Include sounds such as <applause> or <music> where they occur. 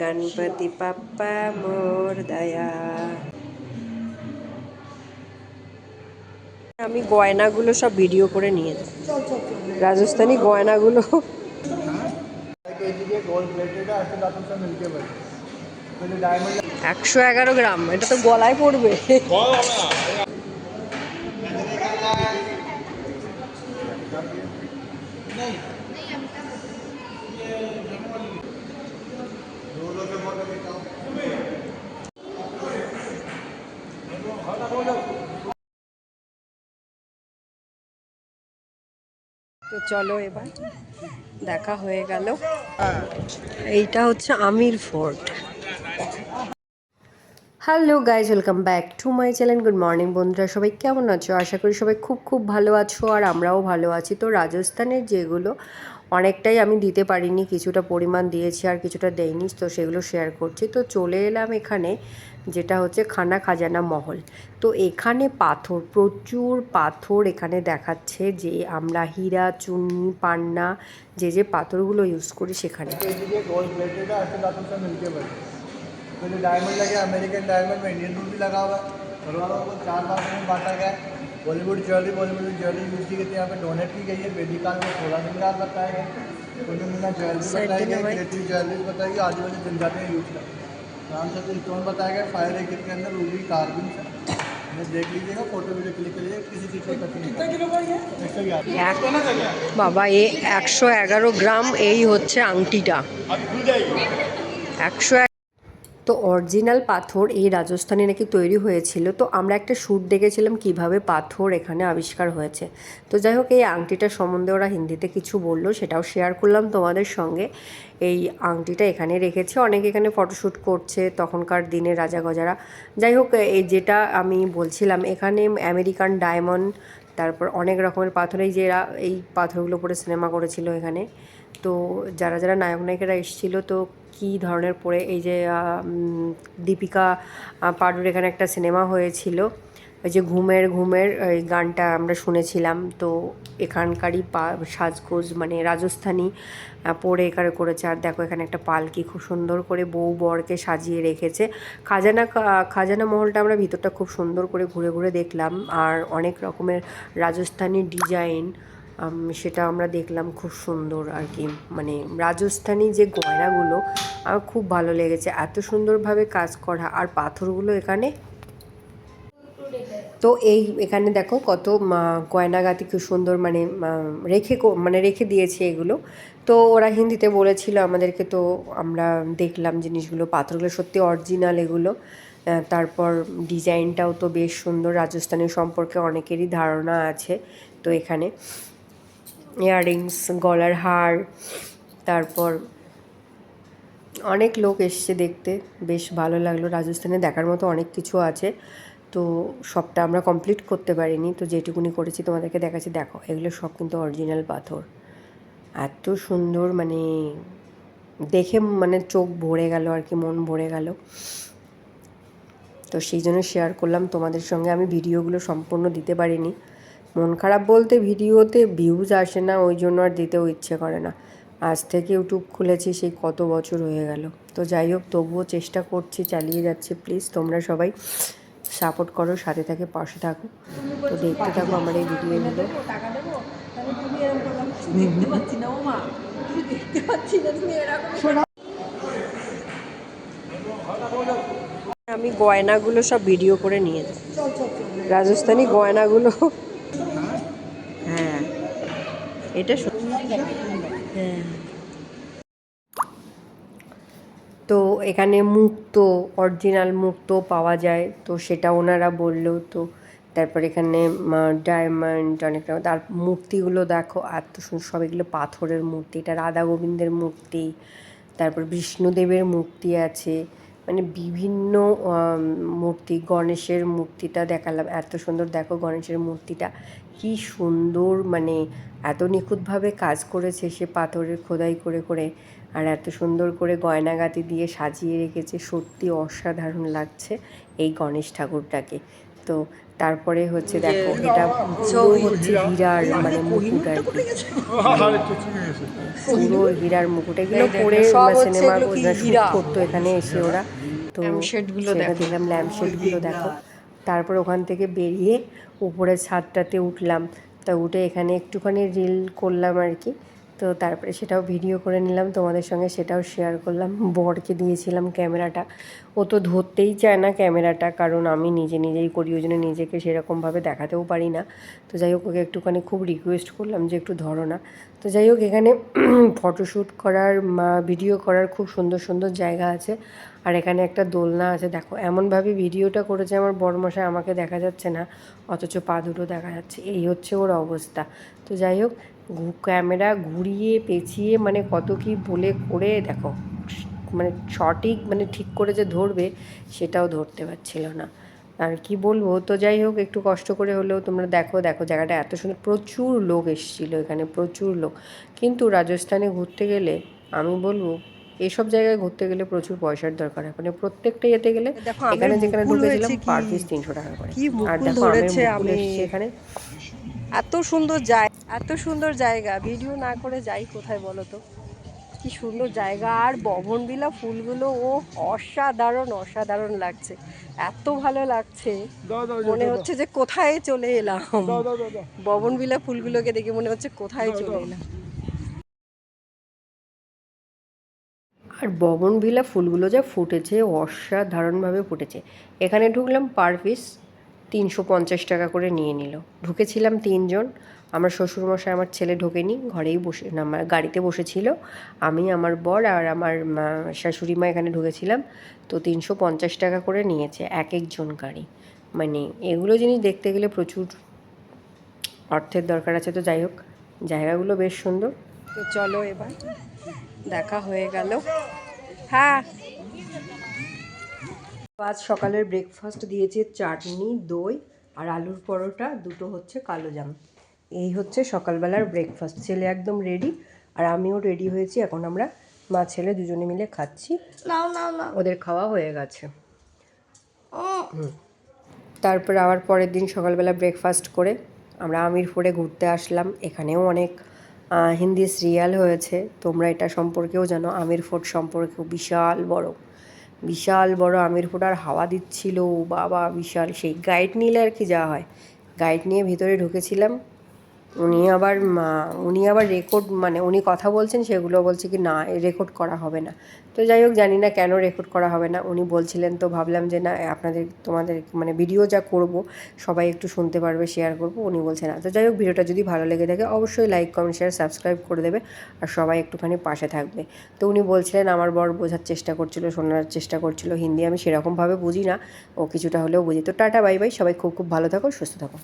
গণপতি পাপ্পা মোর দয়া আমি গয়নাগুলো সব ভিডিও করে নিয়ে যাই রাজস্থানি গয়নাগুলো के गोल्ड प्लेटेड है ऐसे दांतों से मिलके बने तो जो डायमंड একশো এগারো গ্রাম এটা তো গলায় পড়বে তো চলো এবার, দেখা হয়ে গেল। এইটা হচ্ছে Amer Fort. Hello guys, welcome back to my channel, good morning বন্ধুরা, সবাই কেমন আছো? আশা করি সবাই খুব খুব ভালো আছো, আর আমরাও ভালো আছি। তো রাজস্থানের যেগুলো অনেকটাই আমি দিতে পারিনি কিছুটা পরিমাণ দিয়েছি আর কিছুটা দেইনি তো সেগুলো শেয়ার করছি তো চলে এলাম এখানে যেটা হচ্ছে খানা খাজানা মহল তো এখানে পাথর প্রচুর পাথর এখানে দেখাচ্ছে যে আমরা হীরা চুনি পান্না যে যে পাথরগুলো ইউজ করি সেখানে के जी के गोल्ड प्लेटेड है ऐसे दांतों से मिलके बने तो जो डायमंड लगे अमेरिकन डायमंड में इंडियन रूल भी लगा हुआ है घर वालों को चार भागों में बांटा गया है Bollywood jewellery Bollywood jewellery use की गई थी यहाँ पे डोनेट की गई है वेदिक काल में सोलह श्रृंगार बताया गया कुछ मिलना ज्वेलरी बताई गई Certified. क्रिएटिव ज्वेलरी बताई गई आदिवासी जनजाति में यूज करते हैं नाम से स्टोन बताया गया फायर एग्जिट के अंदर रूबी कार्बिन से मैं देख लीजिएगा फोटो वीडियो क्लिक करिए किसी चीज़ की कमी कितना किलो का ये एक सौ ग्यारह এক বাবা এ একশো এগারো গ্রাম এই হচ্ছে আংটিটা একশো এক- তো অরিজিনাল পাথর এই রাজস্থানে নাকি তৈরি হয়েছিল। তো আমরা একটা শ্যুট দেখেছিলাম কীভাবে পাথর এখানে আবিষ্কার হয়েছে। তো যাই হোক, এই আংটিটার সম্বন্ধে ওরা হিন্দিতে কিছু বলল, সেটাও শেয়ার করলাম তোমাদের সঙ্গে। এই আংটিটা এখানে রেখেছে। অনেকে এখানে ফটোশ্যুট করছে তখনকার দিনে রাজা গজারা। যাই হোক, এই যেটা আমি বলছিলাম, এখানে আমেরিকান ডায়মন্ড তারপর অনেক রকমের পাথর, এই যে এই পাথরগুলো পরে সিনেমা করেছিল এখানে। তো যারা যারা নায়ক নায়িকারা এসেছিল, তো কী ধরনের পরে এই যে দীপিকা পাডুর এখানে একটা সিনেমা হয়েছিল। ওই যে ঘুমের ঘুমের, এই গানটা আমরা শুনেছিলাম। তো এখানকারই পা, সাজগোজ মানে রাজস্থানী পরে এখানে করেছে। আর দেখো, এখানে একটা পালকি খুব সুন্দর করে বউ বরকে সাজিয়ে রেখেছে। খাজানা খাজানা মহলটা আমরা ভিতরটা খুব সুন্দর করে ঘুরে ঘুরে দেখলাম। আর অনেক রকমের রাজস্থানী ডিজাইন সেটা আমরা দেখলাম খুব সুন্দর আর কি। মানে রাজস্থানী যে গয়নাগুলো, আমার খুব ভালো লেগেছে। এত সুন্দরভাবে কাজ করা। আর পাথরগুলো এখানে? তো এই এখানে দেখো কত গয়নাগাতি খুব সুন্দর মানে রেখে মানে রেখে দিয়েছে এগুলো। তো ওরা হিন্দিতে বলেছিল আমাদেরকে, তো আমরা দেখলাম জিনিসগুলো, পাথরগুলো সত্যি অরিজিনাল এগুলো। তারপর ডিজাইনটাও তো বেশ সুন্দর। রাজস্থানের সম্পর্কে অনেকেরই ধারণা আছে তো এখানে। ইয়াররিংস গলার হার, তারপর অনেক লোক এসছে দেখতে। বেশ ভালো লাগল। রাজস্থানে দেখার মতো অনেক কিছু আছে। তো সবটা আমরা কমপ্লিট করতে পারিনি। তো যেটুকুনি করেছি তোমাদেরকে দেখাচ্ছি। দেখো, এগুলো সব কিন্তু অরিজিনাল পাথর। এত সুন্দর মানে দেখে মানে চোখ ভরে গেল আর কি, মন ভরে গেল। তো সেই জন্য শেয়ার করলাম। তোমাদের সঙ্গে আমি ভিডিওগুলো সম্পূর্ণ দিতে পারিনি। মন খারাপ বলতে ভিডিওতে ভিউজ আসে না, ওই জন্য আর দিতেও ইচ্ছে করে না। আজ থেকে ইউটিউব খুলেছি, সেই কত বছর হয়ে গেল। তো যাই হোক, তবুও চেষ্টা করছি, চালিয়ে যাচ্ছে। প্লিজ তোমরা সবাই সাপোর্ট করো, সাথে থাকে পাশে থাকো। তো দেখতে থাকো আমার এই ভিডিওগুলো আমি গয়নাগুলো সব ভিডিও করে নিয়ে যাই। রাজস্থানি গয়নাগুলো এটা হ্যাঁ। তো এখানে মুক্ত অরিজিনাল মুক্ত পাওয়া যায়। তো সেটা ওনারা বলল তো তারপর এখানে ডায়মন্ড অনেক রকম। তার মূর্তিগুলো দেখো এত সুন্দর সব এগুলো পাথরের মূর্তি। এটা রাধা গোবিন্দের মূর্তি। তারপর বিষ্ণুদেবের মূর্তি আছে। মানে বিভিন্ন মূর্তি, গণেশের মূর্তিটা দেখালাম, এত সুন্দর, দেখো গণেশের মূর্তিটা, কি সুন্দর মানে এত নিখুঁতভাবে কাজ করেছে সে পাথরের খোদাই করে করে, আর এত সুন্দর করে গয়নাগাতি দিয়ে সাজিয়ে রেখেছে, সত্যি অসাধারণ লাগছে এই গণেশ ঠাকুরটাকে। তো তারপরে হচ্ছে দেখো এটা হচ্ছে হীরার মানে মুকুট আর কি। পুরো হীরার মুকুট। এগুলো পরে সিনেমা করতো এখানে এসে ওরা। তো সেটা দেখো। দেখলাম ল্যাম্পশেডগুলো দেখো। তারপর ওখান থেকে বেরিয়ে উপরের ছাদটাতে উঠলাম। তা উঠে এখানে একটুখানি রিল করলাম আর কি। তো তারপরে সেটাও ভিডিও করে নিলাম, তোমাদের সঙ্গে সেটাও শেয়ার করলাম। বরকে দিয়েছিলাম ক্যামেরাটা। ও তো ধরতেই চায় না ক্যামেরাটা, কারণ আমি নিজে নিজেই করি, ওই জন্য নিজেকে সেরকমভাবে দেখাতেও পারি না। তো যাই হোক, ওকে একটুখানি খুব রিকোয়েস্ট করলাম যে একটু ধরো না। তো যাই হোক, এখানে <clears throat> ফটোশ্যুট করার ভিডিও করার খুব সুন্দর সুন্দর জায়গা আছে। আর এখানে একটা দোলনা আছে। দেখো, এমনভাবে ভিডিওটা করেছে আমার বড়মশাই, আমাকে দেখা যাচ্ছে না, অথচ পা দুটো দেখা যাচ্ছে। এই হচ্ছে ওর অবস্থা। তো যাই হোক ক্যামেরা ঘুরিয়ে, পেঁচিয়ে মানে কত কি বলে করে, দেখো মানে সঠিক মানে ঠিক করে যে ধরবে, সেটাও ধরতে পারছিল না। আর কি বলব, তো যাই হোক, একটু কষ্ট করে হলেও তোমরা দেখো দেখো জায়গাটা এত সুন্দর। প্রচুর লোক এসেছিল এখানে, প্রচুর লোক। কিন্তু রাজস্থানে ঘুরতে গেলে, আমি বলব এসব জায়গায় ঘুরতে গেলে প্রচুর পয়সার দরকার হয়। মানে প্রত্যেকটা ইয়েতে গেলে এখানে যেখানে ঢুকেছিলাম পার পিস তিনশো টাকা করে। আর দেখো ধরেছে আমি। এখানে। এত সুন্দর জায়গা এত সুন্দর জায়গা। ভিডিও না করে যাই কোথায় বলো তো? কি সুন্দর জায়গা। আর বভনবিলা ফুলগুলো ও অসাধারণ অসাধারণ লাগছে। এত ভালো লাগছে। মনে হচ্ছে যে কোথায় চলে এলাম। ববনবিলা ফুলগুলোকে দেখে মনে হচ্ছে কোথায় চলে এলাম। আর ববনভিলা ফুলগুলো যা ফুটেছে, অসাধারণভাবে ফুটেছে। এখানে ঢুকলাম পার পিস তিনশো পঞ্চাশ টাকা করে নিয়ে নিল। ঢুকেছিলাম তিনজন। আমার শ্বশুরমশাই আমার ছেলে ঢোকেনি, ঘরেই বসে, আমার গাড়িতে বসেছিল। আমি, আমার বর আর আমার শাশুড়ি মা এখানে ঢুকেছিলাম। তো তিনশো পঞ্চাশ টাকা করে নিয়েছে এক একজন গাড়ি। মানে এগুলো জিনিস দেখতে গেলে প্রচুর অর্থের দরকার আছে। তো যাই হোক, জায়গাগুলো বেশ সুন্দর। তো চলো এবার। দেখা হয়ে গেল। হ্যাঁ। আজ সকালের ব্রেকফাস্ট দিয়েছে চাটনি দই আর আলুর পরোটা দুটো হচ্ছে কালো জাম। এই হচ্ছে সকালবেলার ব্রেকফাস্ট ছেলে একদম রেডি আর আমিও রেডি হয়েছি। এখন আমরা মা ছেলে দুজনে মিলে খাচ্ছি। ওদের খাওয়া হয়ে গেছে। তারপর আবার পরের দিন সকালবেলা ব্রেকফাস্ট করে আমরা আমিরপুরে ঘুরতে আসলাম। এখানেও অনেক হিন্দি সিরিয়াল হয়েছে। তোমরা এটা সম্পর্কেও জানো, আমির ফোর্ট সম্পর্কেও বিশাল বড়। বিশাল বড় আমির ফোর্ট আর হাওয়া দিচ্ছিল, বাবা বিশাল। সেই গাইড নিলে আর কি যাওয়া হয়? গাইড নিয়ে ভিতরে ঢুকেছিলাম। উনি আবার উনি আবার রেকর্ড মানে উনি কথা বলছেন, সেগুলো বলছে কি না রেকর্ড করা হবে না। তো যাই হোক, জানি না কেন রেকর্ড করা হবে না। উনি বলছিলেন তো, ভাবলাম যে না আপনাদের, তোমাদের মানে ভিডিও যা করব, সবাই একটু শুনতে পারবে শেয়ার করব, উনি বলছেন না। তো যাই হোক, ভিডিওটা যদি ভালো লেগে থাকে, অবশ্যই লাইক কমেন্ট শেয়ার সাবস্ক্রাইব করে দেবে আর সবাই একটুখানি পাশে থাকবে। তো উনি বলছিলেন, আমার বর বোঝার চেষ্টা করছিল, শোনার চেষ্টা করছিল, হিন্দি আমি সেরকমভাবে বুঝি না, ও কিছুটা হলেও বুঝি। তো টাটা বাই বাই সবাই খুব খুব ভালো থাকো, সুস্থ থাকো।